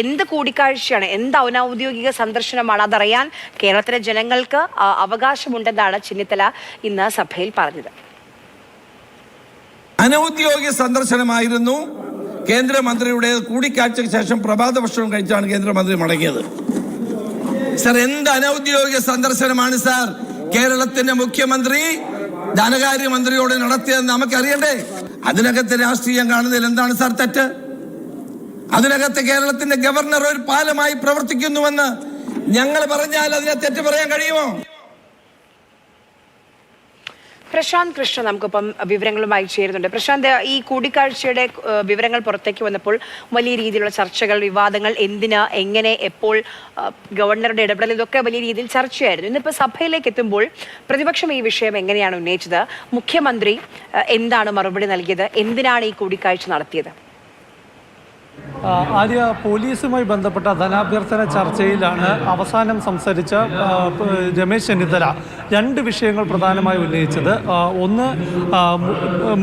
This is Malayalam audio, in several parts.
എന്ത് കൂടിക്കാഴ്ചയാണ്? എന്ത് അനൗദ്യോഗിക സന്ദർശനമാണ്? അതറിയാൻ കേരളത്തിലെ ജനങ്ങൾക്ക് അവകാശമുണ്ടെന്നാണ് ചെന്നിത്തല ഇന്ന് സഭയിൽ പറഞ്ഞത്. അനൗദ്യോഗിക സന്ദർശനമായിരുന്നു. കേന്ദ്രമന്ത്രിയുടെ കൂടിക്കാഴ്ചയ്ക്ക് ശേഷം പ്രഭാത ഭക്ഷണം കഴിച്ചാണ് കേന്ദ്രമന്ത്രി മടങ്ങിയത്. സർ എന്ത് അനൗദ്യോഗിക സന്ദർശനമാണ് സാർ? കേരളത്തിന്റെ മുഖ്യമന്ത്രി ധനകാര്യമന്ത്രിയോട് നടത്തിയതെന്ന് നമുക്കറിയണ്ടേ? അതിനകത്ത് രാഷ്ട്രീയം കാണുന്നതിൽ എന്താണ് സാർ തെറ്റ്? അതിനകത്ത് കേരളത്തിന്റെ ഗവർണർ ഒരു പാലമായി പ്രവർത്തിക്കുന്നുവെന്ന് ഞങ്ങൾ പറഞ്ഞാൽ അതിനെ തെറ്റ് പറയാൻ കഴിയുമോ? പ്രശാന്ത് കൃഷ്ണ നമുക്കിപ്പം വിവരങ്ങളുമായി ചേരുന്നുണ്ട്. പ്രശാന്ത് ഈ കൂടിക്കാഴ്ചയുടെ വിവരങ്ങൾ പുറത്തേക്ക് വന്നപ്പോൾ വലിയ രീതിയിലുള്ള ചർച്ചകൾ വിവാദങ്ങൾ എന്തിനാ എങ്ങനെ എപ്പോൾ ഗവർണറുടെ ഇടപെടൽ ഇതൊക്കെ വലിയ രീതിയിൽ ചർച്ചയായിരുന്നു. ഇന്നിപ്പോൾ സഭയിലേക്ക് എത്തുമ്പോൾ പ്രതിപക്ഷം ഈ വിഷയം എങ്ങനെയാണ് ഉന്നയിച്ചത്? മുഖ്യമന്ത്രി എന്താണ് മറുപടി നൽകിയത്? എന്തിനാണ് ഈ കൂടിക്കാഴ്ച നടത്തിയത്? ആര്യ പോലീസുമായി ബന്ധപ്പെട്ട ധനാഭ്യർത്ഥന ചർച്ചയിലാണ് അവസാനം സംസാരിച്ച രമേശ് ചെന്നിത്തല രണ്ട് വിഷയങ്ങൾ പ്രധാനമായി ഉന്നയിച്ചത്. ഒന്ന്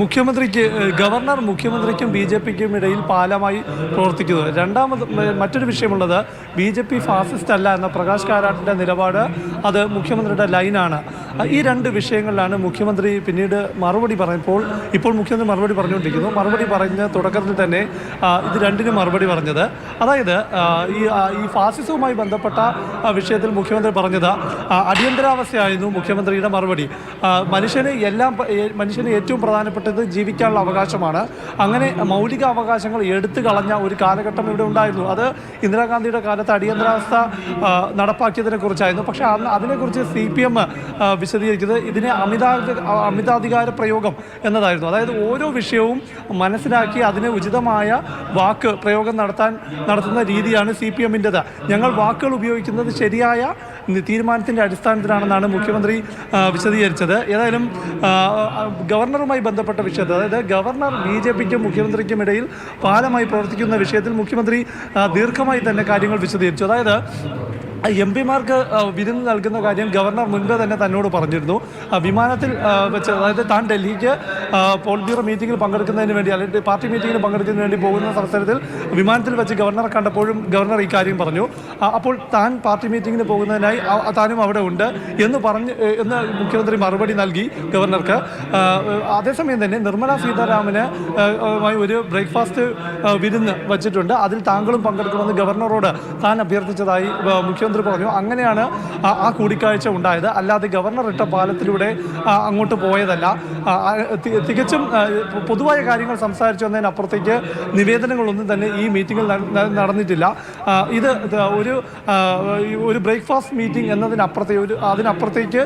മുഖ്യമന്ത്രിക്ക് ഗവർണർ മുഖ്യമന്ത്രിക്കും ബി ജെ പിക്കും ഇടയിൽ പാലമായി പ്രവർത്തിക്കുന്നത്. രണ്ടാമത് മറ്റൊരു വിഷയമുള്ളത് ബി ജെ പി ഫാസിസ്റ്റ് അല്ല എന്ന പ്രകാശ് കാരാട്ടിന്റെ നിലപാട് അത് മുഖ്യമന്ത്രിയുടെ ലൈനാണ്. ഈ രണ്ട് വിഷയങ്ങളിലാണ് മുഖ്യമന്ത്രി പിന്നീട് മറുപടി പറഞ്ഞപ്പോൾ ഇപ്പോൾ മുഖ്യമന്ത്രി മറുപടി പറഞ്ഞുകൊണ്ടിരിക്കുന്നു. മറുപടി പറഞ്ഞ തുടക്കത്തിൽ തന്നെ ഇത് രണ്ടിനും മറുപടി പറഞ്ഞത്. അതായത് ഈ ഈ ഫാസിസവുമായി ബന്ധപ്പെട്ട വിഷയത്തിൽ മുഖ്യമന്ത്രി പറഞ്ഞത് അടിയന്തരാവസ്ഥയായിരുന്നു മുഖ്യമന്ത്രിയുടെ മറുപടി. മനുഷ്യന് എല്ലാം മനുഷ്യന് ഏറ്റവും പ്രധാനപ്പെട്ടത് ജീവിക്കാനുള്ള അവകാശമാണ്. അങ്ങനെ മൗലിക അവകാശങ്ങൾ എടുത്തു കളഞ്ഞ ഒരു കാലഘട്ടം ഇവിടെ ഉണ്ടായിരുന്നു. അത് ഇന്ദിരാഗാന്ധിയുടെ കാലത്ത് അടിയന്തരാവസ്ഥ നടപ്പാക്കിയതിനെ കുറിച്ചായിരുന്നു. പക്ഷേ അന്ന് അതിനെക്കുറിച്ച് സി പി എം വിശദീകരിക്കുന്നത് ഇതിനെ അമിതാ അമിതാധികാര പ്രയോഗം എന്നതായിരുന്നു. അതായത് ഓരോ വിഷയവും മനസ്സിലാക്കി അതിന് ഉചിതമായ വാക്ക് പ്രയോഗം നടത്താൻ നടത്തുന്ന രീതിയാണ് സി പി എമ്മിന്റെത്. ഞങ്ങൾ വാക്കുകൾ ഉപയോഗിക്കുന്നത് ശരിയായ തീരുമാനത്തിന്റെ അടിസ്ഥാനത്തിലാണെന്നാണ് മുഖ്യമന്ത്രി വിശദീകരിച്ചത്. ഏതായാലും ഗവർണറുമായി ബന്ധപ്പെട്ട വിഷയത്തിൽ അതായത് ഗവർണർ ബി ജെ പിക്കും മുഖ്യമന്ത്രിക്കും ഇടയിൽ പാലമായി പ്രവർത്തിക്കുന്ന വിഷയത്തിൽ മുഖ്യമന്ത്രി ദീർഘമായി തന്നെ കാര്യങ്ങൾ വിശദീകരിച്ചു. അതായത് എം പിമാർക്ക് വിരുന്ന് നൽകുന്ന കാര്യം ഗവർണർ മുൻപേ തന്നെ തന്നോട് പറഞ്ഞിരുന്നു. വിമാനത്തിൽ വെച്ച് അതായത് താൻ ഡൽഹിക്ക് പോളിറ്റ് ബ്യൂറോ മീറ്റിംഗിൽ പങ്കെടുക്കുന്നതിന് വേണ്ടി അല്ലെങ്കിൽ പാർട്ടി മീറ്റിംഗിൽ പങ്കെടുക്കുന്നതിന് വേണ്ടി പോകുന്ന അവസരത്തിൽ വിമാനത്തിൽ വെച്ച് ഗവർണറെ കണ്ടപ്പോഴും ഗവർണർ ഈ കാര്യം പറഞ്ഞു. അപ്പോൾ താൻ പാർട്ടി മീറ്റിംഗിന് പോകുന്നതിനായി താനും അവിടെ ഉണ്ട് എന്ന് പറഞ്ഞ് എന്ന് മുഖ്യമന്ത്രി മറുപടി നൽകി ഗവർണർക്ക്. അതേസമയം തന്നെ നിർമ്മല സീതാരാമന് ഒരു ബ്രേക്ക്ഫാസ്റ്റ് വിരുന്ന് വച്ചിട്ടുണ്ട്. അതിൽ താങ്കളും പങ്കെടുക്കണമെന്ന് ഗവർണറോട് താൻ അഭ്യർത്ഥിച്ചതായി ആ, മുഖ്യമന്ത്രി പറഞ്ഞു അങ്ങനെയാണ് ആ കൂടിക്കാഴ്ച ഉണ്ടായത്. അല്ലാതെ ഗവർണർ ഇട്ട പാലത്തിലൂടെ അങ്ങോട്ട് പോയതല്ല. തികച്ചും പൊതുവായ കാര്യങ്ങൾ സംസാരിച്ചു വന്നതിനപ്പുറത്തേക്ക് നിവേദനങ്ങളൊന്നും തന്നെ ഈ ന- നടന്നിട്ടില്ല. ഇത് ഒരു ഒരു ബ്രേക്ക്ഫാസ്റ്റ് മീറ്റിംഗ് എന്നതിനപ്പുറത്തെ ഒരു അതിനപ്പുറത്തേക്ക്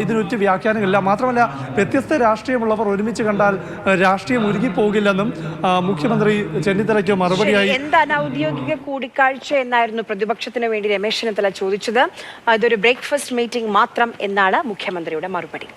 ഇതിനൊരു ഇതിനൊറ്റ വ്യാഖ്യാനങ്ങളില്ല. മാത്രമല്ല വ്യത്യസ്ത രാഷ്ട്രീയമുള്ളവർ ഒരുമിച്ച് കണ്ടാൽ രാഷ്ട്രീയം ഒരുങ്ങിപ്പോകില്ലെന്നും മുഖ്യമന്ത്രി ചെന്നിത്തലയ്ക്ക് മറുപടിയായി എന്ത് അനൗദ്യോഗിക കൂടിക്കാഴ്ച എന്നായിരുന്നു പ്രതിപക്ഷത്തിന് വേണ്ടി രമേശ് ചെന്നിത്തല ചോദിച്ചത്. ഇതൊരു ബ്രേക്ക്ഫാസ്റ്റ് മീറ്റിംഗ് മാത്രം എന്നാണ് മുഖ്യമന്ത്രിയുടെ മറുപടി.